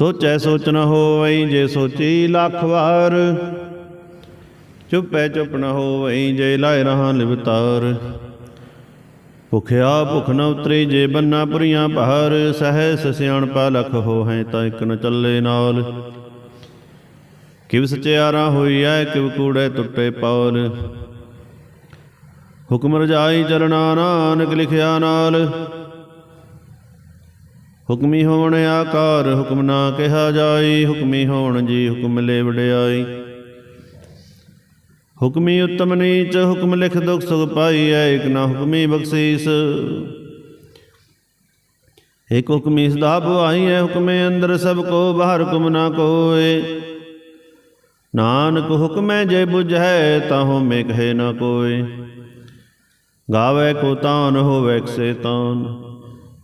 ਸੋਚੈ ਸੋਚ ਨ ਹੋਵਈ ਜੇ ਸੋਚੀ ਲੱਖ ਵਾਰ। ਚੁੱਪੈ ਚੁੱਪ ਨ ਹੋਵਈ ਜੇ ਲਾਇ ਰਹਾ ਲਿਵਤਾਰ। ਭੁਖਿਆ ਭੁਖ ਨ ਉਤਰੀ ਜੇ ਬੰਨਾ ਪੁਰੀਆਂ ਭਾਰ ਸਹਿਸ ਸਿਆਣਪਾ ਲਖ ਹੋਹੈ ਤਾਂ ਇਕ ਨ ਚੱਲੇ ਨਾਲ। ਕਿਵ ਸਚਿਆਰਾ ਹੋਈਐ, ਕਿਵ ਕੂੜੇ ਟੁੱਟੇ ਪੌਲ। ਹੁਕਮ ਰਜਾਈ ਚਰਨਾ ਨਾਨਕ ਲਿਖਿਆ ਨਾਲ। ਹੁਕਮੀ ਹੋਣ ਆਕਾਰ, ਹੁਕਮ ਨਾ ਕਿਹਾ ਜਾਈ, ਹੁਕਮੀ ਹੋਣ ਜੀ ਹੁਕਮ ਲੈ ਵਡਿਆਈ। ਹੁਕਮੀ ਉਤਮ ਨੀਚ, ਹੁਕਮ ਲਿਖ ਦੁਖ ਸੁਖ ਪਾਈਐ ਇਕ ਨਾ ਹੁਕਮੀ ਬਖਸ਼ੀਸ। ਇਕ ਹੁਕਮੀ ਸਦਾ ਭਵਾਈ ਹੈ, ਹੁਕਮੇ ਅੰਦਰ ਸਭ ਕੋ, ਬਾਹਰ ਹੁਕਮ ਨਾ ਕੋਏ। ਨਾਨਕ ਹੁਕਮੈ ਜੇ 부ਝੈ ਤਾਹੋ ਮੇ ਕਹੇ ਨਾ ਕੋਏ। ਗਾਵੇ ਕੋ ਤਾਨ, ਹੋਵੇ ਸੇ ਤਾਨ।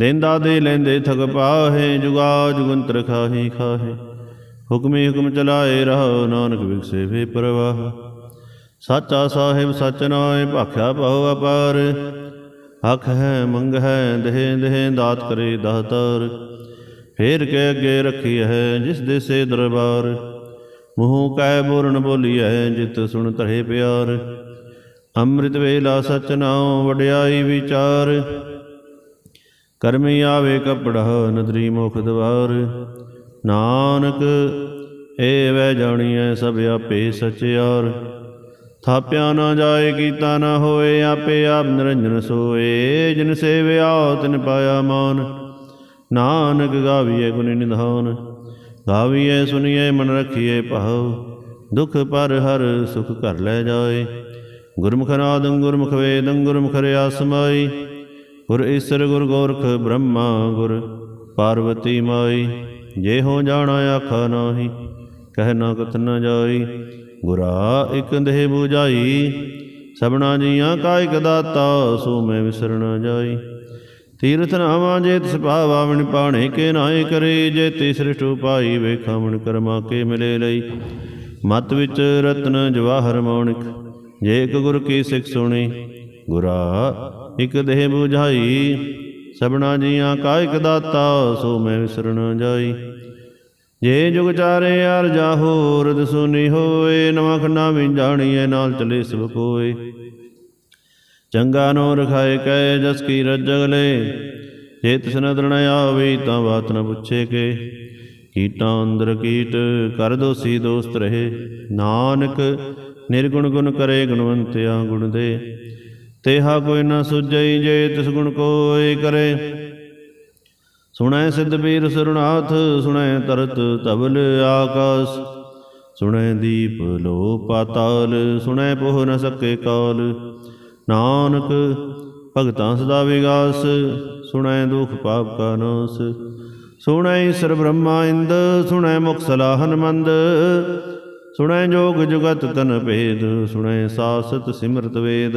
ਦੇਂਦਾ ਦੇ ਲੈਂਦੇ ਥਗ ਪਾਹੇ, ਜੁਗਾ ਜੁਗੰਤਰ ਖਾਹੀ ਖਾਹੇ। ਹੁਕਮੇ ਹੁਕਮ ਚਲਾਏ ਰਹੋ ਨਾਨਕ ਵਿਗਸੇ ਵੇ ਪ੍ਰਵਾਹ। ਸਾਚਾ ਸਾਹਿਬ ਸਚ ਨਾਏ ਭਾਖਿਆ ਬਹੁ ਅਪਾਰ। ਹਕ ਹੈ, ਮੰਗ ਹੈ, ਦੇਹ ਦੇਹ ਦਾਤ ਕਰੇ ਦਾਤਾਰ। ਫੇਰ ਕੇ ਅੱਗੇ ਰੱਖੀ ਹੈ ਜਿਸ ਦੇ ਸੇ ਦਰਬਾਰ। ਮੂੰਹ ਕੈ ਬੋਰਨ ਬੋਲੀ ਹੈ ਜਿਤ ਸੁਣ ਧਰੇ ਪਿਆਰ। ਅੰਮ੍ਰਿਤ ਵੇਲਾ ਸਚ ਨਾਉ ਵਡਿਆਈ ਵਿਚਾਰ। ਕਰਮੀ ਆਵੇ ਕਪੜਾ ਨਦਰੀ ਮੁਖ ਦਵਾਰ। ਨਾਨਕ ਏ ਵੈ ਜਾਣੀਐ ਸਭ ਆਪੇ ਸਚਿਆਰ। ਥਾਪਿਆ ਨਾ ਜਾਏ, ਕੀਤਾ ਨਾ ਹੋਏ, ਆਪੇ ਆਪ ਨਿਰੰਜਨ ਸੋਏ। ਜਿਨ ਸੇਵਿਆ, ਤਿਨ ਪਾਇਆ ਮਾਨ। ਨਾਨਕ ਗਾਵੀਏ ਗੁਣ ਨਿਧਾਨ। ਗਾਵੀਏ ਸੁਣੀਏ ਮਨ ਰਖੀਏ ਭਾਉ ਦੁਖ ਪਰ ਹਰ ਸੁਖ ਘਰ ਲੈ ਜਾਏ। ਗੁਰਮੁਖ ਨਾਦੰ ਗੁਰਮੁਖ ਵੇਦੰ, ਗੁਰਮੁਖ ਰਿਆ ਸਮਾਈ ਗੁਰ ਈਸਰ ਗੁਰ ਗੋਰਖ ਬ੍ਰਹਮਾ ਗੁਰ, ਪਾਰਵਤੀ ਮਾਈ, ਜੇ ਹੋ ਜਾਣਾ ਆਖਾ ਨਾਹੀ, ਕਹਿ ਨਾ ਕਥ ਨ ਜਾਈ, ਗੁਰਾ ਇਕ ਦੇਹ 부ਜਾਈ ਸਭਨਾ ਜੀਆਂ ਕਾ ਦਾਤਾ, ਸੋ ਮੈਂ ਵਿਸਰ ਨ ਜਾਈ। ਤੀਰਥ ਨਾਵਾ ਜੇ ਤਿਸ ਭਾਵਾਵਣ ਪਾਣੇ ਕੇ ਨਾਏ ਕਰੇ, ਜੇ ਤੇ ਸ੍ਰਿਸ਼ਟ ਉਪਾਈ ਵੇਖਾਵਣ ਕਰਮਾ ਕੇ ਮਿਲੇ ਲਈ। ਮਤ ਵਿੱਚ ਰਤਨ ਜਵਾਹਰ ਮੌਣਿਕ, ਜੇ ਇਕ ਗੁਰ ਕੀ ਸਿੱਖ ਸੁਣੀ, ਗੁਰਾ ਇਕ ਦੇਹ 부ਝਾਈ ਸਭਨਾ ਜੀਆਂ ਕਾ ਇਕ ਦਾਤਾ, ਸੋ ਮੈਂ ਵਿਸਰ ਜਾਈ। ਜੇ ਜੁਗ ਚਾਰੇ ਅਰ ਜਾਹੋ ਰਦ ਸੁਨੀ ਹੋਏ, ਨਵਾਂ ਖੰਡਾ ਵੀ ਜਾਣੀਐ, ਨਾਲ ਚਲੇ ਸਭ ਕੋਏ। ਚੰਗਾ ਨੋ ਰਖਾਏ ਕੈ, ਜਸ ਕੀ ਰਜਗਲੇ ਜੇ ਤਿਸ ਨਦਰ ਆਵੇ, ਤਾਂ ਬਾਤ ਨ ਪੁੱਛੇ ਕੇ। ਕੀਟਾਂ ਅੰਦਰ ਕੀਟ, ਕਰ ਦੋਸੀ ਦੋਸਤ ਰਹੇ। ਨਾਨਕ ਨਿਰਗੁਣ ਗੁਣ ਕਰੇ, ਗੁਣਵੰਤਿਆ ਗੁਣ ਦੇ। ਤੇਹਾ ਕੋਈ ਨਾ ਸੁਝਈ ਜੇ ਤਿਸ ਗੁਣ ਕੋਇ ਕਰੇ। ਸੁਣੈ ਸਿੱਧ ਬੀਰ ਸਰੁਨਾਥ ਸੁਣੈ ਤਰਤ ਤਬਲ ਆਕਾਸ। ਸੁਣੈ ਦੀਪ ਲੋ ਪਾਤਾਲ, ਸੁਣੈ ਪੋਹ ਨ ਸਕੇ ਕਾਲ। ਨਾਨਕ ਭਗਤਾਂ ਸਦਾ ਵਿਗਾਸ, ਸੁਣੈ ਦੁਖ ਪਾਪ ਕਾ ਨਾਸ। ਸੁਣੈ ਈਸਰ ਬ੍ਰਹਮਾ ਇੰਦ, ਸੁਣੈ ਮੁਖ ਸਲਾਹਨ ਮੰਦ ਸੁਣੈ ਜੋਗ ਜੁਗਤ ਤਨ ਭੇਦ, ਸੁਣੈ ਸਾਸਤ ਸਿਮਰਤ ਵੇਦ।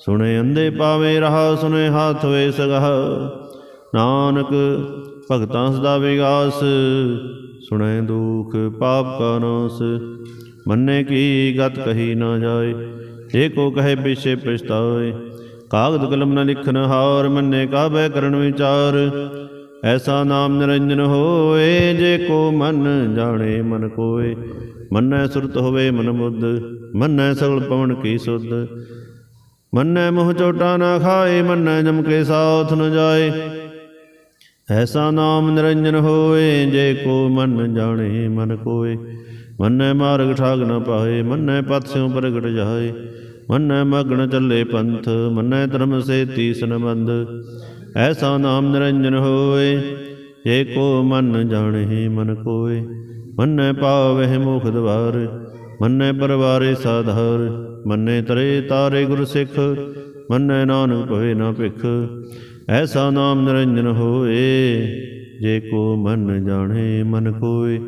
ਸੁਣੇ ਅੰਦੇ ਪਾਵੇ ਰਹਾ, ਸੁਣੈ ਹਾਥ ਵੇ ਸਗਹ। ਨਾਨਕ ਭਗਤਾਂ ਸਦਾ ਵਿਗਾਸ, ਸੁਣੈ ਦੁਖ ਪਾਪ ਕਾ ਨਾਸ। ਮੰਨੇ ਕੀ ਗਤ ਕਹੀ ਨਾ ਜਾਏ, ਜੇ ਕੋ ਕਹੇ ਪਿਛੇ ਪਛਤਾਏ। ਕਾਗਦ ਕਲਮ ਨਾ ਲਿਖਨ ਹਾਰ, ਮੰਨੇ ਕਾਬੈ ਕਰਨ ਵਿਚਾਰ। ਐਸਾ ਨਾਮ ਨਿਰੰਜਨ ਹੋਏ, ਜੇ ਕੋ ਮਨ ਜਾਣੇ ਮਨ ਕੋਏ। ਮੰਨੈ ਸੁਰਤ ਹੋਵੇ ਮਨ ਮੁੱਧ ਮੰਨੈ ਸਗਲ ਪਵਨ ਕੀ ਸੁਧ। ਮੰਨੈ ਮੋਹ ਚੋਟਾ ਨਾ ਖਾਏ, ਮੰਨੈ ਜਮ ਕੇ ਸਾਥ ਨ ਜਾਏ। ਐਸਾ ਨਾਮ ਨਿਰੰਜਨ ਹੋਏ, ਜੇ ਕੋ ਮਨ ਜਾਣੇ, ਮਨ ਕੋਏ। ਮੰਨੈ ਮਾਰਗ ਠਾਗ ਨ ਪਾਏ, ਮੰਨੈ ਪਤ ਸਿਉ ਪ੍ਰਗਟ ਜਾਏ। ਮੰਨੈ ਮਗਨ ਚੱਲੇ ਪੰਥ, ਮੰਨੈ ਧਰਮ ਸੇ ਤੀਸ ਨਬੰਧ ਐਸਾ ਨਾਮ ਨਿਰੰਜਨ ਹੋਏ, ਜੇ ਕੋ ਮਨ ਜਾਣੇ, ਮਨ ਕੋਏ। ਮੰਨੈ ਪਾਵਹਿ ਮੁਖ ਦਵਾਰ, ਮੰਨੈ ਪਰਵਾਰੇ ਸਾਧਾਰ। ਮੰਨੇ ਤਰੇ ਤਾਰੇ ਗੁਰ ਸਿੱਖ, ਮੰਨੈ ਨਾਨਕ ਭਵੇ ਨਾ ਭਿਖ। ਐਸਾ ਨਾਮ ਨਿਰੰਜਨ ਹੋਏ, ਜੇ ਕੋ ਮਨ ਜਾਣੇ ਮਨ ਕੋਏ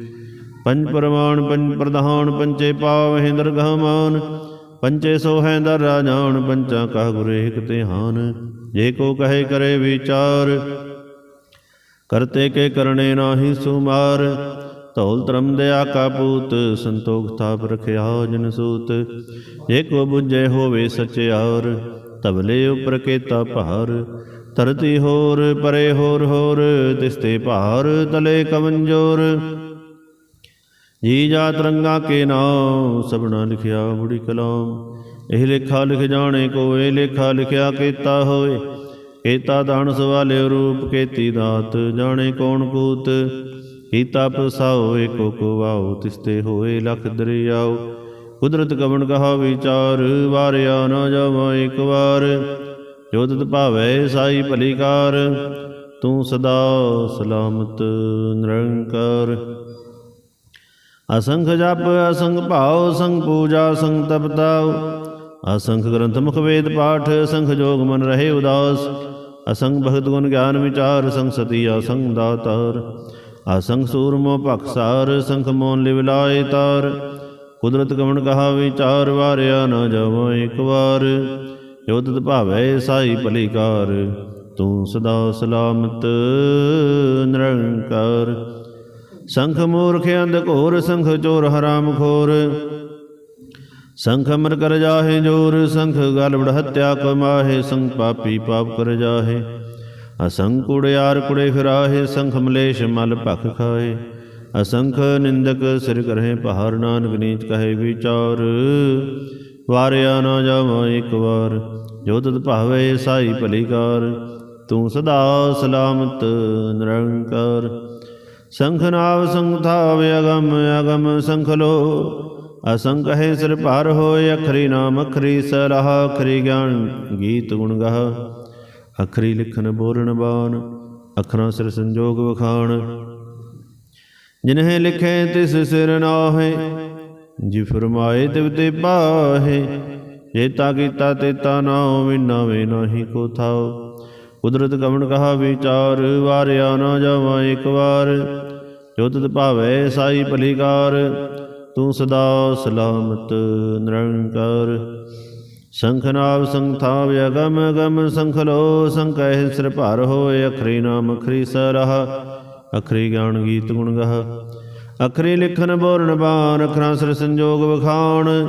ਪੰਜ ਪਰਮਾਨ ਪੰਜ ਪ੍ਰਧਾਨ ਪੰਚੇ ਪਾਵਹਿ ਦਰਗਹ ਮਾਨ ਪੰਚੇ ਸੋ ਹੈ ਦਰ ਰਾਜਾਨ ਪੰਚਾ ਕਹ ਗੁਰ ਏਕ ਧਿਆਨ। ਜੇ ਕੋ ਕਹੇ ਕਰੇ ਵਿਚਾਰ, ਕਰਤੇ ਕੇ ਕਰਨੇ ਨਾਹੀ ਸੁਮਾਰ। ਧੌਲ ਧਰਮ ਦਇਆ ਕਾ ਪੂਤ ਸੰਤੋਖ ਥਾਪ ਰਖਿਆ ਜਨ ਸੂਤ। ਜੇ ਕੋ ਬੁਝੇ ਹੋਵੇ ਸਚਿਆਰ ਤਬਲੇ ਉਪਰ ਕੇਤਾ ਭਾਰ। ਤਰਤੀ ਹੋਰ, ਪਰੇ ਹੋਰ ਹੋਰ, ਤਿਸਤੇ ਭਾਰ, ਤਲੇ ਕਵੰਜੋਰ ਜੀ ਜਾ ਰੰਗਾ ਕੇ ਨਾਮ ਸਭਨਾ ਲਿਖਿਆ ਬੁੜੀ ਕਲਾਮ। ਇਹ ਲੇਖਾ ਲਿਖ ਜਾਣੇ ਕੋਏ ਲੇਖਾ ਲਿਖਿਆ ਕੀਤਾ ਹੋਏ। ਕੀਤਾ ਦਾਨ ਸਵਾਲੇ ਰੂਪ ਕੀਤੀ ਦਾਤ, ਜਾਣੇ ਕੌਣ ਕੂਤ ਕੀਤਾ ਪਸਾਓ ਏਕੋ ਕੋ ਵਾਓ ਤਿਸਤੇ ਹੋਏ ਲਖ ਦਰਿਆਉ ਕੁਦਰਤ ਕਵਣ ਕਹਾ ਵਿਚਾਰ, ਵਾਰਿਆ ਨਾ ਜਾਵਾਂ ਇੱਕ ਵਾਰ। ਜੋ ਤਤ ਭਾਵੈ ਸਾਈ ਭਲੀਕਾਰ ਤੂੰ ਸਦਾ ਸਲਾਮਤ ਨਿਰੰਕਾਰ। ਅਸੰਖ ਜਪ, ਅਸੰਖ ਭਾਉ ਸੰਗ ਪੂਜਾ ਸੰਗ ਤਪਤਾਉ ਅਸੰਖ ਗ੍ਰੰਥ ਮੁਖ ਵੇਦ ਪਾਠ, ਅਸੰਖ ਜੋਗ ਮਨ ਰਹੇ ਉਦਾਸ। ਅਸੰਖ ਭਗਤ ਗੁਣ ਗਿਆਨ ਵਿਚਾਰ ਸੰਗ ਸਤੀ ਅਸੰਖ ਦਾਤਾਰ। ਅਸੰਖ ਸੂਰਮੋ ਭਖਸਾਰ ਸੰਖ ਮੋਨ ਲਿਵ ਲਾਏ ਤਾਰ। ਕੁਦਰਤ ਕਵਣ ਕਹਾ ਵਿਚਾਰ, ਵਾਰਿਆ ਨਾ ਜਾਵਾਂ ਇੱਕ ਵਾਰ। ਜੋ ਤਤ ਭਾਵੈ ਸਾਈ ਭਲੀਕਾਰ, ਤੂੰ ਸਦਾ ਸਲਾਮਤ ਨਿਰੰਕਾਰ। ਸੰਖ ਮੂਰਖ ਅੰਧ ਘੋਰ, ਸੰਖ ਚੋਰ ਹਰਾਮ ਖੋਰ। ਸੰਖ ਅਮਰ ਕਰ ਜਾਹੇ ਜੋਰ, ਸੰਖ ਗਲ ਬੜ ਹੱਤਿਆ ਕਮਾਹੇ ਸੰਖ ਪਾਪੀ ਪਾਪ ਕਰ ਜਾਹੇ। ਅਸੰਕੁੜ ਯਾਰ ਕੁੜੇ ਫਿਰਾਹੇ ਸੰਖ ਮਲੇਸ਼ ਮਲ ਭਖ ਖਾਏ। ਅਸੰਖ ਨਿੰਦਕ ਸਿਰ ਕਰਹਿ ਪਹਾੜ ਨਾਨਕ ਨੀਚ ਕਹੇ ਵਿਚਾਰ। ਵਾਰਿਆ ਨਾ ਜਾਵਾਂ ਇੱਕ ਵਾਰ, ਜੋ ਤਤ ਭਾਵੇ ਸਾਈ ਭਲੀਕਾਰ। ਤੂੰ ਸਦਾ ਸਲਾਮਤ ਨਿਰੰਕਾਰ। ਸੰਖ ਨਾਵ ਸੰਖਾਵ ਅਗਮ ਅਗਮ ਸੰਖ ਲੋ। ਅਸੰਖ ਹੈ ਸਿਰ ਭਾਰ ਹੋਏ, ਅਖਰੀ ਨਾਮ ਅਖਰੀ ਸਲਾਹ, ਅਖਰੀ ਗਿਆਨ ਗੀਤ ਗੁਣ ਗਾਹ। ਅਖਰੀ ਲਿਖਨ ਬੋਲਣ ਬਾਣ, ਅਖਰਾਂ ਸਿਰ ਸੰਜੋਗ ਵਖਾਣ। ਜਿਨਹਿ ਲਿਖੇ ਤਿਸ ਸਿਰ ਨਾਹੇ, ਜੀ ਫਰਮਾਏ ਤਿਵ ਤੇ ਪਾਹੇ ਜੇਤਾ ਕੀਤਾ ਤੇ ਤੇਤਾ ਨਾਉ ਵਿਨਾਵੇ ਨਾਹੀ ਕੋ ਥਾਓ ਕੁਦਰਤ ਕਵਣ ਕਹਾ ਵਿਚਾਰ, ਵਾਰਿਆ ਨਾ ਜਾਵਾਂ ਇੱਕ ਵਾਰ। ਜੋ ਤਤ ਭਾਵੈ ਸਾਈ ਭਲੀਕਾਰ, ਤੂੰ ਸਦਾ ਸਲਾਮਤ ਨਿਰੰਕਾਰ। ਸੰਖਨਾਵ ਸੰਥਾਵ ਅਗਮ ਅਗਮ ਸੰਖਲੋ ਸੰਕਹਿ ਸਿਰ ਭਾਰ ਹੋਏ ਅਖਰੀ ਨਾਮ ਅਖਰੀ ਸਰਹ, ਅਖਰੀ ਗਿਆਨ ਗੀਤ ਗੁਣ ਗਹ। ਅਖਰੀ ਲਿਖਨ ਬੋਰਨ ਬਾਣ, ਅਖਰਾਂ ਸਿਰ ਸੰਜੋਗ ਵਖਾਣ।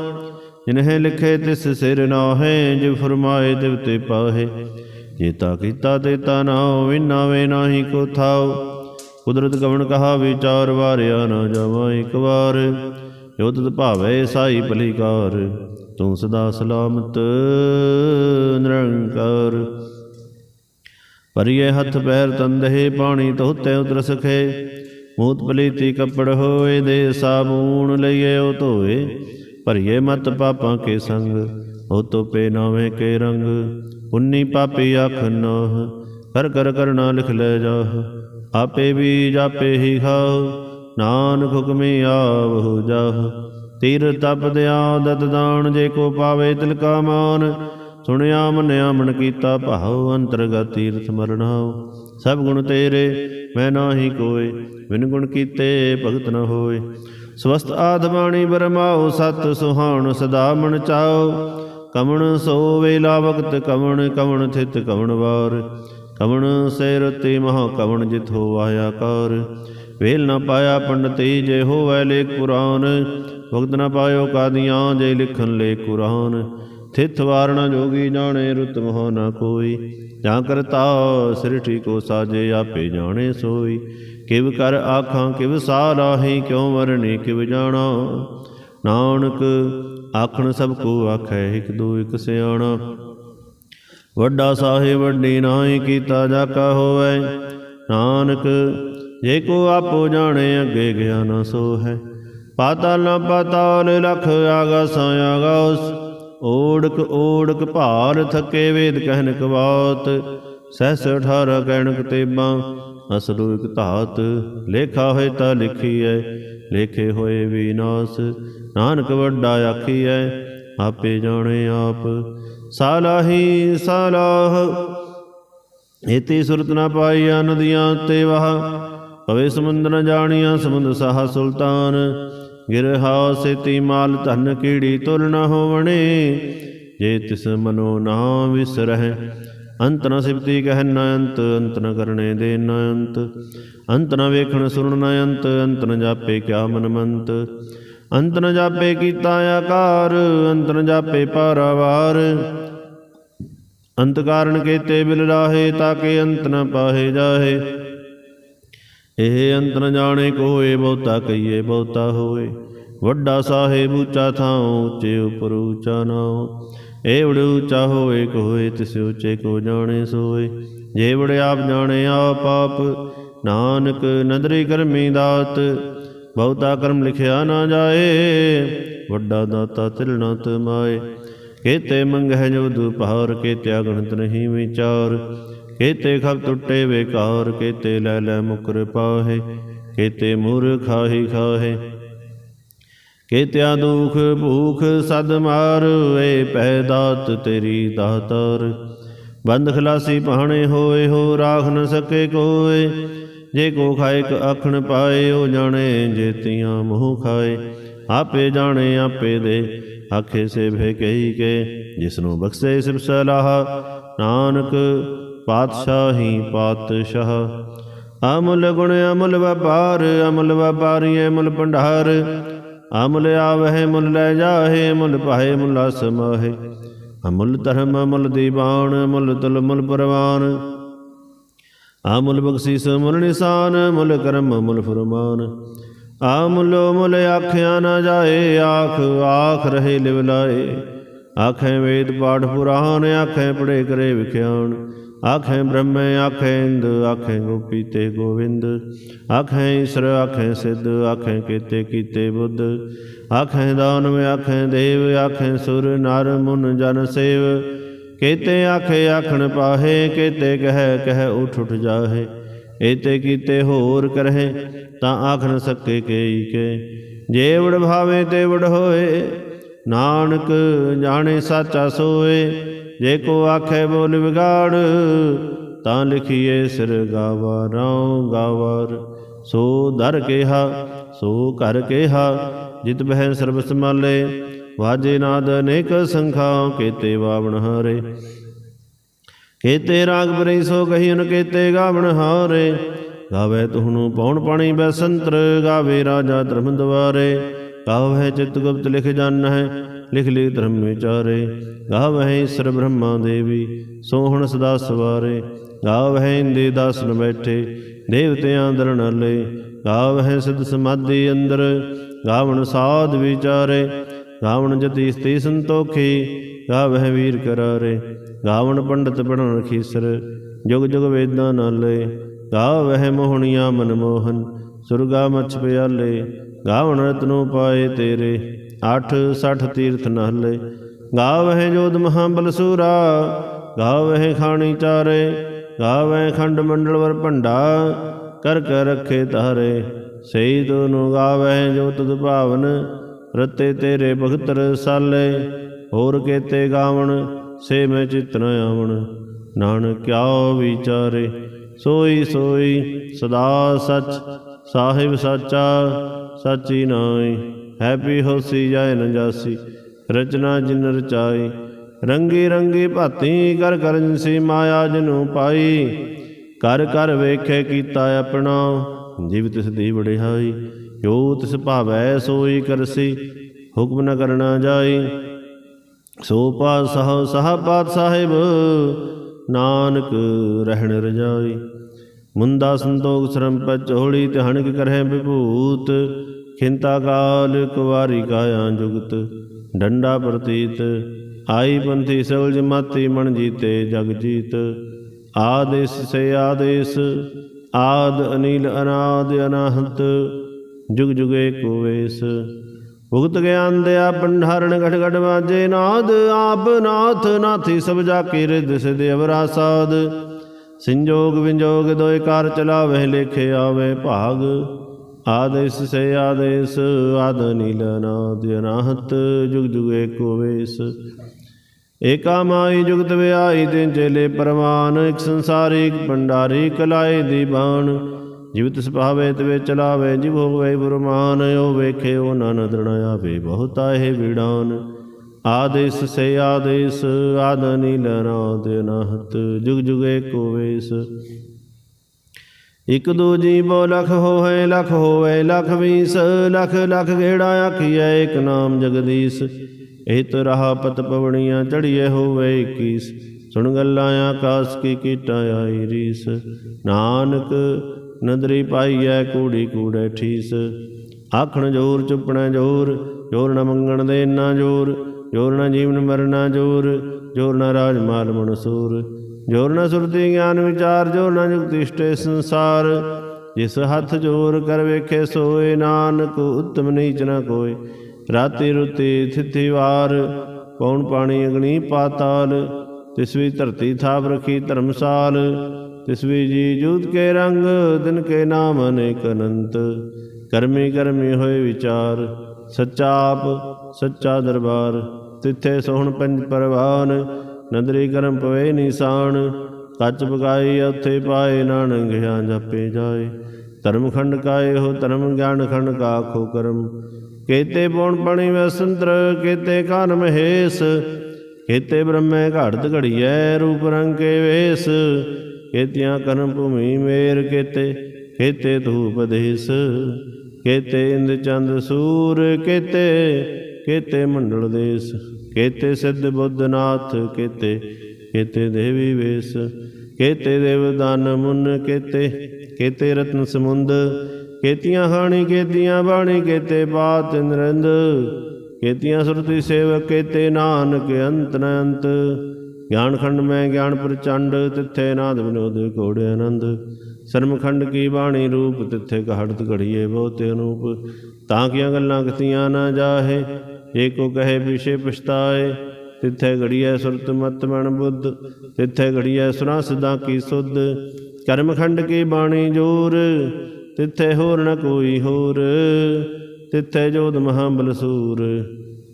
ਜਿਨਹਿ ਲਿਖੇ ਤਿਸ ਸਿਰ ਨਾਹੇ ਜਿ ਫਰਮਾਏ ਤਿਵ ਤੇ ਪਾਹੇ। ਜੇਤਾ ਕੀਤਾ ਤੇਤਾ ਨਾਉ ਵਿਨਾਵੇ ਨਾਹੀ ਕੋ ਥਾਉ। ਕੁਦਰਤ ਗਵਣ ਕਹਾ ਵਿਚਾਰ ਵਾਰਿਆ ਨਾ ਜਾਵਾਂ ਇੱਕ ਵਾਰ। ਜੋ ਤਤ ਭਾਵੈ, ਸਾਈ ਭਲੀਕਾਰ ਤੂੰ ਸਦਾ ਸਲਾਮਤ, ਨਿਰੰਕਾਰ। ਪਰਿਏ ਹੱਥ ਪੈਰ ਤੰਦਹੇ, ਪਾਣੀ ਧੋਤੇ ਉਤਰ ਸਖੇ। ਮੂਤ ਪਲੀਤੀ ਕੱਪੜ ਹੋਏ ਦੇ ਸਾਬੂਨ ਲਈਏ, ਉਹ ਧੋਏ। ਭਰੀਏ ਮਤ ਪਾਪਾਂ ਕੇ ਸੰਗ, ਉਹ ਤੋਪੇ ਨਾਵੇਂ ਕੇ ਰੰਗ। ਉਨੀ ਪਾਪੀ ਆਖ ਨਾਹ, ਕਰ ਕਰ ਕਰਨਾ ਲਿਖ ਲੈ ਜਾਹ। ਆਪੇ ਵੀ ਜਾਪੇ ਹੀ ਖਾਹ, ਨਾਨਕ ਹੁਕਮੇ ਆਵਹੁ ਜਾਹ। ਤੀਰ ਤਪ ਦਿਆ ਦਤ ਦਾਨ ਜੇ ਕੋ ਪਾਵੇ ਤਿਲ ਕਾ ਮਾਨ। ਸੁਣਿਆ ਮੰਨਿਆ ਮਨ ਕੀਤਾ ਭਾਉ, ਅੰਤਰਗਤ ਤੀਰਥ ਮਰਨਾਉ ਸਭ ਗੁਣ ਤੇਰੇ, ਮੈਂ ਨਾਹੀ ਕੋਏ, ਬਿਨ ਗੁਣ ਕੀਤੇ ਭਗਤ ਨ ਹੋਏ। ਸਵਸਤ ਆਦਮਾਣੀ ਬਰਮਾਉ, ਸਤ ਸੁਹਾਣ ਸਦਾ ਮਨ ਚਾਓ ਕਵਣ ਸੋ ਵੇਲਾ ਵਕਤ ਕਵਣ ਕਵਣ ਥਿਤ ਕਵਣ ਵਾਰ। ਕਵਣ ਸੇ ਰਤੇ ਮਹਾ ਕਵਣ ਜਿਤ ਹੋਵਾਇਆ ਕਾਰ ਵੇਲ ਨਾ ਪਾਇਆ ਪੰਡਤੀ ਜੇ ਹੋਵੈ ਲੇ ਕੁਰਾਨ ਵਕਤ ਨਾ ਪਾਇਓ ਕਾਦੀਆਂ ਜੇ ਲਿਖਣ ਲੇ ਕੁਰਾਨ। ਥਿਤ ਵਾਰਣਾ ਜੋਗੀ ਜਾਣੇ ਰੁਤ ਮੋਹ ਨਾ ਕੋਈ। ਜਾਂ ਕਰਤਾ ਸ੍ਰਿਠੀ ਕੋ ਸਾਜੇ ਆਪੇ ਜਾਣੇ ਸੋਈ। ਕਿਵ ਕਰ ਆਖਾਂ ਕਿਵ ਸਾਰਾਹੀ ਕਿਉ ਵਰਣੀ ਕਿਵ ਜਾਣਾ। ਨਾਨਕ ਆਖਣ ਸਭ ਕੋ ਆਖੈ ਇਕ ਦੋ ਇਕ ਸਿਆਣਾ। ਵੱਡਾ ਸਾਹਿਬ ਵੱਡੀ ਨਾਹੀ ਕੀਤਾ ਜਾ ਕਾ ਹੋਵੇ। ਨਾਨਕ, ਜੇ ਕੋ ਆਪੋ ਜਾਣੇ ਅੱਗੇ ਗਿਆ ਨਾ ਸੋ ਹੈ ਪਾਤਾਲ ਨ ਪਾਤਾਲ ਲਖ ਆਗਾਸਾਂ ਉਸ। ਓੜਕ ਓੜਕ ਭਾਰ ਥੱਕੇ ਵੇਦ ਕਹਿਨ ਕਵਾਤ। ਸਹਸ 18 ਕਹਿਣਕ ਤੇਬਾਂ ਅਸਲੂ ਇਕ ਧਾਤ। ਲੇਖਾ ਹੋਏ ਤਾਂ ਲਿਖੀ ਲਿਖੀਐ, ਲੇਖੇ ਹੋਏ ਵਿਨਾਸ਼ ਨਾਨਕ ਵੱਡਾ ਆਖੀ ਐ ਆਪੇ ਜਾਣੇ ਆਪ। ਸਾਲਾਹੀ ਸਾਲਾਹ। ਇਤੀ ਸੁਰਤ ਨਾ ਪਾਈਆ ਨਦੀਆਂ ਤੇ ਵਾਹ। ਪਵੇ ਸਮੁੰਦ ਨ ਜਾਣੀਆਂ ਸਮੁੰਦ ਸਾਹ ਸੁਲਤਾਨ। ਗਿਰਹਾ ਸੇਤੀ ਮਾਲ ਧਨ ਕੀੜੀ ਤੁਲ ਨ ਹੋਵਣੇ। ਜੇ ਤਿਸ ਮਨੋ ਨਾ ਵਿਸਰਹਿ ਅੰਤ ਨ ਸਿਫਤੀ ਕਹਿ ਨ ਅੰਤ ਅੰਤ ਨ ਕਰਨੇ ਦੇ ਨ ਅੰਤ। ਅੰਤ ਨ ਵੇਖਣ ਸੁਣਨ ਨ ਅੰਤ ਅੰਤ ਨ ਜਾਪੇ ਕਿਆ ਮਨ ਮੰਤ। ਅੰਤਨ ਜਾਪੇ ਕੀਤਾ ਆਕਾਰ ਅੰਤਨ ਜਾਪੇ ਪਾਰਾਵਾਰ। ਅੰਤ ਕਾਰਨ ਕੇਤੇ ਬਿਲ ਰਾਹੇ, ਤਾਕੇ ਅੰਤ ਨ ਪਾਹੇ ਜਾਹੇ। ਇਹ ਅੰਤ ਨ ਜਾਣੇ ਕੋਏ ਬਹੁਤਾ ਕਹੀਏ ਬਹੁਤਾ ਹੋਏ। ਵੱਡਾ ਸਾਹਿਬ ਉੱਚਾ ਥਾਂ ਉੱਚੇ ਉਪਰ ਉੱਚਾ ਨਾਉ ਏਵੜ ਉੱਚਾ ਹੋਏ ਕੋਏ ਤਿਸ ਉੱਚੇ ਕੋ ਜਾਣੇ ਸੋਏ। ਜੇਵੜ ਆਪ ਜਾਣੇ ਆਪ ਆਪ, ਨਾਨਕ ਨਦਰੀ ਕਰਮੀ ਦਾਤ ਬਹੁਤਾ ਕਰਮ ਲਿਖਿਆ ਨਾ ਜਾਏ, ਵੱਡਾ ਦਾਤਾ ਤਿਲਣਾ ਤਮਾਏ। ਕੇਤੇ ਮੰਗਹਿ ਜੋ ਦੁਪਾਰ ਕੇਤੇ ਅਗਣਤ ਨਹੀਂ ਵਿਚਾਰ। ਕੇਤੇ ਖਬ ਟੁੱਟੇ ਵੇਕਾਰ, ਕੇਤੇ ਲੈ ਲੈ ਮੁਕਰ ਪਾਹੇ। ਕੇਤੇ ਮੁਰ ਖਾਹੀ ਖਾਹੇ। ਕੇਤਿਆ ਦੁਖ ਭੂਖ ਸਦ ਮਾਰ, ਏ ਪੈ ਦਾਤ ਤੇਰੀ ਦਾਤਰ। ਬੰਦ ਖਲਾਸੀ ਪਹਾਣੇ ਹੋਏ, ਹੋ ਰਾਖ ਨ ਸਕੇ ਕੋਏ। ਜੇ ਕੋ ਖਾਇਕ ਆਖਣ ਪਾਏ, ਉਹ ਜਾਣੇ ਜੇਤੀਆਂ ਮੂੰਹ ਖਾਏ। ਆਪੇ ਜਾਣੇ ਆਪੇ ਦੇ, ਆਖੇ ਸੇ ਭੇ ਕਹੀ ਕੇ, ਜਿਸਨੂੰ ਬਖਸ਼ੇ ਸਿਬ ਸਲਾਹ। ਨਾਨਕ ਪਾਤਸ਼ਾਹੀ ਪਾਤਸ਼ਾਹ। ਅਮੁੱਲ ਗੁਣ ਅਮੁੱਲ ਵਪਾਰ, ਅਮਲ ਵਪਾਰੀ ਅਮੁੱਲ ਭੰਡਾਰ। ਅਮੁੱਲ ਆਵਹਿ ਮੁੱਲ ਲੈ ਜਾਹੇ ਮੁੱਲ ਪਾਹੇ ਮੁੱਲ ਸਮਾਹੇ ਅਮੁੱਲ ਧਰਮ, ਅਮੁੱਲ ਦੀਵਾਨ, ਅਮੁੱਲ ਤੁਲ ਮੁੱਲ ਪਰਵਾਨ। ਅਮੁੱਲ ਬਖਸ਼ੀਸ, ਮੁੱਲ ਨਿਸ਼ਾਨ, ਮੁੱਲ ਕਰਮ, ਮੁੱਲ ਫਰਮਾਨ। ਅਮੁੱਲ ਮੁੱਲ ਆਖਿਆ ਨਾ ਜਾਏ, ਆਖ ਆਖ ਰਹੇ ਲਿਵ ਲਾਏ। ਆਖੇ ਵੇਦ ਪਾਠ ਪੁਰਾਨ ਆਖੇ ਪੜੇ ਕਰੇ ਵਿਖਿਆਣ। ਆਖੇ ਬ੍ਰਹਮ, ਆਖੇ ਇੰਦ, ਆਖੇ ਗੋਪੀ ਤੇ ਗੋਵਿੰਦ। ਆਖੇ ਈਸ਼ਰ, ਆਖੇ ਸਿੱਧ, ਆਖੇ ਕੀਤੇ ਕੀਤੇ ਬੁੱਧ। ਆਖੇ ਦਾਨਵ, ਆਖੇ ਦੇਵ, ਆਖੇ ਸੁਰ, ਨਰ, ਮੁਨ, ਜਨ, ਸੇਵ। ਕੇਤੇ ਆਖੇ ਆਖਣ ਪਾਹੇ, ਕੇਤੇ ਕਹਿ ਕਹਿ ਉਠ ਉਠ ਜਾਹੇ। ਏਤੇ ਕੀਤੇ ਹੋਰ ਕਰਹਿ, ਤਾਂ ਆਖਣ ਸਕੇ ਕੇਈ ਕੇ। ਜੇ ਵਡ ਭਾਵੇ ਤੇ ਵਡ ਹੋਏ, ਨਾਨਕ ਜਾਣੇ ਸਾਚਾ ਸੋਏ। ਜੇ ਕੋ ਆਖੇ ਬੋਲ ਵਿਗਾੜ, ਤਾਂ ਲਿਖੀਏ ਸਿਰ ਗਾਵਾ ਰਉ ਗਾਵਰ। ਸੋ ਦਰ ਕਿਹਾ, ਸੋ ਘਰ ਕਿਹਾ, ਜਿਤ ਬਹਿ ਸਰਬ ਸਮਾਲੇ ਵਾਜੇ ਨਾਦ ਅਨੇਕ ਸੰਖਾ, ਕੇਤੇ ਵਾਵਣ ਹਾਰੇ। ਕੇਤੇ ਰਾਗ ਬਰੇ ਸੋ ਕਹੀਨ ਕੇਤੇ ਗਾਵਣ ਹਾਰੇ। ਗਾਵੇ ਤੁਹਨੂੰ ਪੌਣ ਪਾਣੀ ਬੈਸੰਤਰ ਗਾਵੇ ਰਾਜਾ ਧਰਮ ਦਵਾਰੇ ਗਾਵੇ ਚਿਤ ਗੁਪਤ ਲਿਖ ਜਨ ਹੈ ਲਿਖ ਲਿਖ ਧਰਮ ਵਿਚਾਰੇ। ਗਾਵੇ ਈਸ਼ਰ ਬ੍ਰਹਮਾ ਦੇਵੀ ਸੋਹਣ ਸਦਾ ਸਵਾਰੇ। ਗਾਵੇ ਇੰਦੇ ਦਾਸ ਨ ਬੈਠੇ, ਦੇਵਤਿਆਂ ਦਰ ਨਾਲੇ ਗਾਵੇ ਸਿਧ ਸਮਾਧੀ ਅੰਦਰ, ਗਾਵਣ ਸਾਧ ਵਿਚਾਰੇ। ਗਾਵਣ ਜਤੀ ਸਤੀ ਸੰਤੋਖੀ, ਗਾਵਹਿ ਵੀਰ ਕਰਾਰੇ। ਗਾਵਣ ਪੰਡਤ ਪੜਨ ਰਖੀਸਰ ਜੁਗ ਜੁਗ ਵੇਦਾਂ ਨਾਲੇ। ਗਾਵਹਿ ਮੋਹਣੀਆਂ ਮਨਮੋਹਨ ਸੁਰਗਾ ਮਛ ਪਿਆਲੇ। ਗਾਵਣ ਰਤਨੋ ਪਾਏ ਤੇਰੇ 8 60 ਤੀਰਥ ਨਹਲੇ ਗਾਵਹਿ ਜੋਧ ਮਹਾਬਲ ਸੂਰਾ, ਗਾਵਹਿ ਖਾਣੀ ਚਾਰੇ। ਗਾਵਹਿ ਖੰਡ ਮੰਡਲ ਵਰ ਭੰਡਾ, ਕਰ ਕਰ ਰਖੇ ਤਾਰੇ। ਸਈ ਤੋਨੁ ਗਾਵਹਿ ਜੋ ਤੁਧ ਭਾਵਨ ਰਤੇ ਤੇਰੇ ਭਗਤ ਰਸਾਲੇ ਹੋਰ ਕੇਤੇ ਗਾਵਣ, ਸੇ ਮੈਂ ਚਿਤ ਨ ਆਵਣ। ਨਾਨਕ ਕਿਆ ਵਿਚਾਰੇ, ਸੋਈ ਸੋਈ ਸਦਾ ਸਚ, ਸਾਹਿਬ ਸਾਚਾ, ਸਾਚੀ ਨਾਈ ਹੈਪੀ ਹੋਸੀ ਜਾਏ ਨ ਜਾਸੀ, ਰਚਨਾ ਜਿਨ ਰਚਾਈ। ਰੰਗੀ ਰੰਗੀ ਭਾਤੀ ਕਰ ਕਰਨ ਸੀ ਮਾਇਆ ਜਨੂ ਪਾਈ। ਕਰ ਕਰ ਵੇਖੇ ਕੀਤਾ ਆਪਣਾ, ਜਿਵ ਤਿਸ ਦੀ ਵਡਿਆਈ। ਜੋ ਤਿਸ ਭਾਵੈ ਸੋਈ ਕਰਸੀ, ਹੁਕਮ ਨ ਕਰਨਾ ਜਾਈ। ਸੋ ਪਾਤਸ਼ਾਹ, ਸਾਹ ਪਾਤਸ਼ਾਹਿਬ, ਨਾਨਕ ਰਹਿਣ ਰਜਾਈ। ਮੁੰਦਾ ਸੰਤੋਖ ਸ਼ਰਮ ਹੋਲੀ ਤੇ ਹਣਕ ਕਰਹਿ ਵਿਭੂਤ। ਖਿੰਤਾ ਕਾਲ ਕੁਵਾਰੀ ਕਾਇਆ ਜੁਗਤ, ਡੰਡਾ ਪ੍ਰਤੀਤ। ਆਈ ਪੰਥੀ ਸਵਲਜ ਮਾਤੀ ਮਣ ਜੀਤੇ ਜਗ ਜੀਤ। ਆਦੇਸ ਸੇ ਆਦੇਸ, ਆਦ ਅਨੀਲ ਅਨਾਦ ਅਨਾਹੰਤ। ਜੁਗ ਜੁਗੇ ਕੋ ਵੇਸ ਭੁਗਤ ਗਿਆਨ ਦਿਆ ਪੰਡਾਰਣ ਘਟ ਘਟ ਵਾਜੇ ਨਾਦ, ਆਪ ਨਾਥ ਨਾਥੀ ਸਭ ਜਾ ਕੇ ਰਿਦ ਸਿਧ ਅਵਰਾ ਸਾਧ ਸੰਜੋਗ ਵਿੰਜੋਗ ਦੋਇ ਕਾਰ ਚਲਾਵੇ, ਲੇਖੇ ਆਵੇ ਭਾਗ। ਆਦੇਸ ਸੇ ਆਦੇਸ, ਆਦ ਨੀਲ ਅਨਾਦ ਅਨਾਹਤ, ਜੁਗ ਜੁਗ ਏਕੋ ਵੇਸ ਏਕਾ ਮਾਈ ਜੁਗਤ ਵਿਆਈ ਤੇ ਚੇਲੇ ਪਰਮਾਨ ਇਕ ਸੰਸਾਰੀ ਇਕ ਪੰਡਾਰੀ ਕਲਾਏ ਦੀ ਬਾਣ। ਜਿਵਤ ਸੁਭਾਵੇ ਤਵੇ ਚਲਾਵੇ ਜਿਵ ਹੋਵੇ ਬੁਰਮਾਨ ਓ ਵੇਖੇ ਓ ਨਨ ਦ੍ਰਣ ਆਵੇ, ਬਹੁਤਾ ਇਹ ਵਿਡਾਨ ਆਦੇਸ ਸੇ ਆਦੇਸ, ਆਦ ਨੀਲ ਅਨਾਦ ਅਨਾਹਤ, ਜੁਗ ਜੁਗ ਏਕੋ ਵੇਸ। ਇਕ ਦੋ ਜੀਵੋ ਲਖ ਹੋਏ, ਲਖ ਹੋਵੇ, ਲਖ ਵੀਸ, ਲਖ ਲਖ ਗੇੜਾ ਆਖੀਐ ਇਕ ਨਾਮ ਜਗਦੀਸ਼। ਇਹ ਏਤ ਰਹਾ ਪਤ ਪਵਣੀਆਂ ਚੜੀਏ ਹੋਵੇ 21 ਸੁਣ ਗੱਲਾਂ ਆਕਾਸ ਕੀ ਕੀਟਾਂ ਆਈ ਰੀਸ। ਨਾਨਕ ਨਦਰੀ ਪਾਈਐ ਕੂੜੀ ਕੂੜੈ ਠੀਸ। ਆਖਣ ਜੋਰ, ਚੁੱਪਣਾ ਜੋਰ ਜੋਰ ਨ ਮੰਗਣ ਦੇ ਨਾ ਜੋਰ ਜੋਰ ਨ ਜੀਵਨ ਮਰਨਾ ਜੋਰ ਜੋਰ ਨਾ ਰਾਜ ਮਾਲ ਮਨਸੂਰ। ਜੋਰ ਨ ਸੁਰਤੀ ਗਿਆਨ ਵਿਚਾਰ, ਜੋਰ ਨਾ ਜੁਗਤਿ ਇਸ਼ਟੇ ਸੰਸਾਰ। ਜਿਸ ਹੱਥ ਜੋਰ ਕਰ ਵੇਖੇ ਸੋਏ, ਨਾਨਕ ਉਤਮ ਨੀਚ ਨਾ ਕੋਏ। ਰਾਤੀ ਰੁਤੀ ਥਿਥੀ ਵਾਰ, ਕੌਣ ਪਾਣੀ ਅਗਨੀ ਪਾਤਾਲ? ਤਿਸ ਵੀ ਧਰਤੀ ਥਾਪ ਰਖੀ ਧਰਮਸਾਲ। ਤਿਸਵੀ ਜੀ ਜੂਤ ਕੇ ਰੰਗ, ਦਿਨ ਕੇ ਨਾਮ ਅਨੇਕ ਅਨੰਤ। ਕਰਮੀ ਕਰਮੀ ਹੋਏ ਵਿਚਾਰ, ਸੱਚਾ ਆਪ, ਸੱਚਾ ਦਰਬਾਰ। ਤਿੱਥੇ ਸੋਹਣ ਪੰਜ ਪਰਵਾਨ, ਨਦਰੀ ਕਰਮ ਪਵੇ ਨਿਸ਼ਾਨ। ਕੱਚ ਬਗਾਈ ਉੱਥੇ ਪਾਏ ਨਾਨਕ ਗਿਆ ਜਪੇ ਜਾਏ। ਧਰਮ ਖੰਡ ਕਾਏ ਹੋ, ਧਰਮ ਗਿਆਨ ਖੰਡ ਕਾ ਖੋ ਕਰਮ। ਕੇਤੇ ਪੌਣ ਪਣੀ ਵਸੰਤਰ ਕੇਤੇ ਕਾਨ ਮਹੇਸ਼। ਕੇਤੇ ਬ੍ਰਹਮੇ ਘੜਤ ਘੜੀਐ, ਰੂਪ ਰੰਗ ਕੇ ਵੇਸ। ਕੇਤਿਆਂ ਕਰਮ ਭੂਮੀ ਮੇਰ ਕੇਤੇ ਕੇਤੇ ਧੂਪ ਦੇਸ ਕੇਤੇ ਇੰਦ ਚੰਦ ਸੂਰ ਕੇਤੇ ਕੇਤੇ ਮੰਡਲ ਦੇਸ ਕੇਤੇ ਸਿੱਧ ਬੁੱਧਨਾਥ ਕੇਤੇ ਕੇਤੇ ਦੇਵੀ ਵੇਸ ਕੇਤੇ ਦੇਵਦਾਨ ਮੁਨ ਕੇਤੇ ਕੇਤੇ ਰਤਨ ਸਮੁੰਦ ਕੇਤੀਆਂ ਹਾਣੀ ਕੇਤੀਆਂ ਬਾਣੀ ਕੇਤੇ ਬਾਤ ਨਰਿੰਦ ਕੇਤੀਆਂ ਸੁਰਤੀ ਸੇਵਕ ਕੇਤੇ ਨਾਨਕ ਅੰਤ ਨ ਗਿਆਨ ਖੰਡ ਮੈਂ ਗਿਆਨ ਪ੍ਰਚੰਡ, ਤਿੱਥੇ ਨਾਦ ਵਿਨੋਦ ਕੋੜੇ ਆਨੰਦ। ਸਰਮ ਖੰਡ ਕੀ ਬਾਣੀ ਰੂਪ, ਤਿੱਥੇ ਕਹੜਤ ਘੜੀਏ ਬਹੁਤੇ ਅਨੂਪ। ਤਾਂ ਕੀਆਂ ਗੱਲਾਂ ਕਥੀਆਂ ਨਾ ਜਾਹੇ ਜੇ ਕੋ ਕਹੇ ਵਿਸ਼ੇ ਪਛਤਾਏ। ਤਿੱਥੇ ਘੜੀਐ ਸੁਰਤ ਮਤ ਮਨ ਬੁੱਧ, ਤਿੱਥੇ ਘੜੀਐ ਸੁਨਾ ਸਦਾ ਕੀ ਸੁਧ। ਕਰਮ ਖੰਡ ਕੀ ਬਾਣੀ ਜੋਰ, ਤਿੱਥੇ ਹੋਰ ਨ ਕੋਈ ਹੋਰ। ਤਿੱਥੇ ਜੋਤ ਮਹਾਬਲ ਬਲਸੂਰ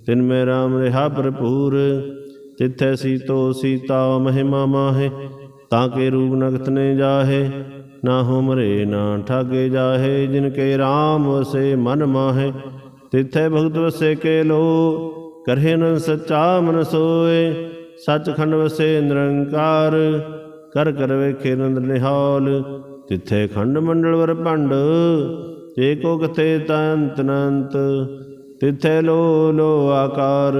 ਤਿਨ ਮੈਂ ਰਾਮ ਰਿਹਾ ਭਰਪੂਰ। ਤਿਥੈ ਸੀਤੋ ਸੀਤਾ ਮਹਿਮਾ ਮਾਹੇ, ਤਾਂ ਕੇ ਰੂਪ ਨਗਤ ਨੇ ਜਾਹੇ, ਨਾ ਹੋ ਨਾ ਠਾਗੇ ਜਾਹੇ, ਜਿਨ ਕੇ RAM ਵਸੇ ਮਨ ਮਾਹੇ। ਤਿਥੈ ਭਗਤ ਵਸੇ ਕੇ ਲੋ, ਕਰਹਿ ਨ ਸੱਚਾ ਮਨ ਸੋਏ, ਸੱਚਖੰਡ ਵਸੇ ਨਿਰੰਕਾਰ, ਕਰ ਕਰ ਵੇਖੇ ਨੰਦ ਨਿਹਾਲ। ਤਿੱਥੇ ਖੰਡ ਮੰਡਲ ਵਰ ਭੰਡ, ਏਕੋ ਕਥੇ ਤੰਤ ਨੰਤ। ਤਿੱਥੇ ਲੋ ਲੋ ਆਕਾਰ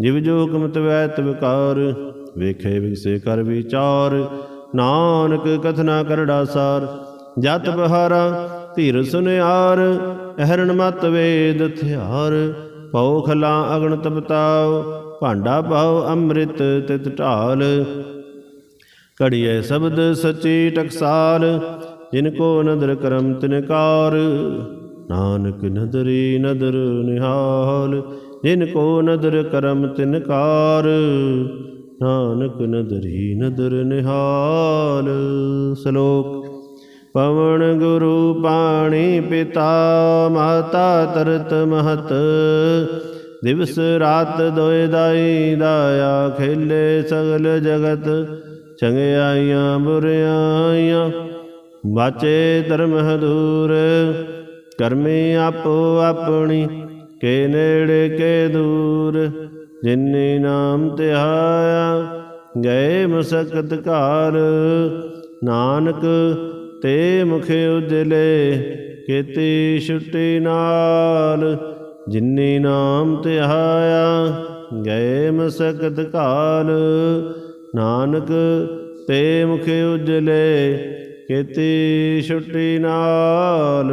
ਜਿਵ ਜੋ ਹੁਕਮਤ ਵੈਤ ਵਿਕਾਰ, ਵੇਖੇ ਵਿਗਸੇ ਕਰ ਵਿਚਾਰ। ਨਾਨਕ ਕਥਨਾ ਕਰੜਾ ਸਾਰ, ਜਤ ਬਹਾਰਾ, ਧੀਰ ਸੁਨਿਆਰ, ਅਹਰਣ ਮਤ ਵੇਦ ਥਿਆਰ। ਪਉ ਖਲਾ ਅਗਣ ਤਪਤਾਉ ਭਾਂਡਾ ਪਾਉ ਅੰਮ੍ਰਿਤ ਤਿਤ ਢਾਲ। ਕੜੀਏ ਸ਼ਬਦ ਸਚੀ ਟਕਸਾਲ, ਜਿਨ ਕੋ ਨਦਰ ਕਰਮ ਤਿਨਕਾਰ। ਨਾਨਕ ਨਦਰੀ ਨਦਰ ਨਿਹਾਲ ਜਿਨ ਕੋ ਨਦਰ ਕਰਮ ਤਿਨਕਾਰ ਨਾਨਕ ਨਦਰੀ ਨਦਰ ਨਿਹਾਲ। ਸ਼ਲੋਕ, ਪਵਨ ਗੁਰੂ ਪਾਣੀ ਪਿਤਾ ਮਾਤਾ ਤਰਤ ਮਹਤ। ਦਿਵਸ ਰਾਤ ਦੋਇ ਦਾਈ ਦਾਇਆ, ਖੇਲੇ ਸਗਲ ਜਗਤ। ਚੰਗਿਆਈਆਂ ਬੁਰਿਆਈਆਂ ਬਾਚੇ ਧਰਮ ਹਦੂਰ। ਕਰਮੀ ਆਪੋ ਆਪਣੀ ਕੇ ਨੇੜੇ ਕੇ ਦੂਰ ਜਿਨਨੀ ਨਾਮ ਤਿਹਾਇਆ, ਗਏ ਮਸਕਤ ਘਾਰ। ਨਾਨਕ ਤੇ ਮੁਖ ਉਜਲੇ, ਕੀਤੀ ਛੁੱਟੀ ਨਾਲ। ਜਿਨਨੀ ਨਾਮ ਤਿਹਾਇਆ, ਗਏ ਮਸਕਤ ਘਾਲ ਨਾਨਕ ਤੇ ਮੁਖ ਉਜਲੇ, ਕੀਤੀ ਛੁੱਟੀ ਨਾਲ।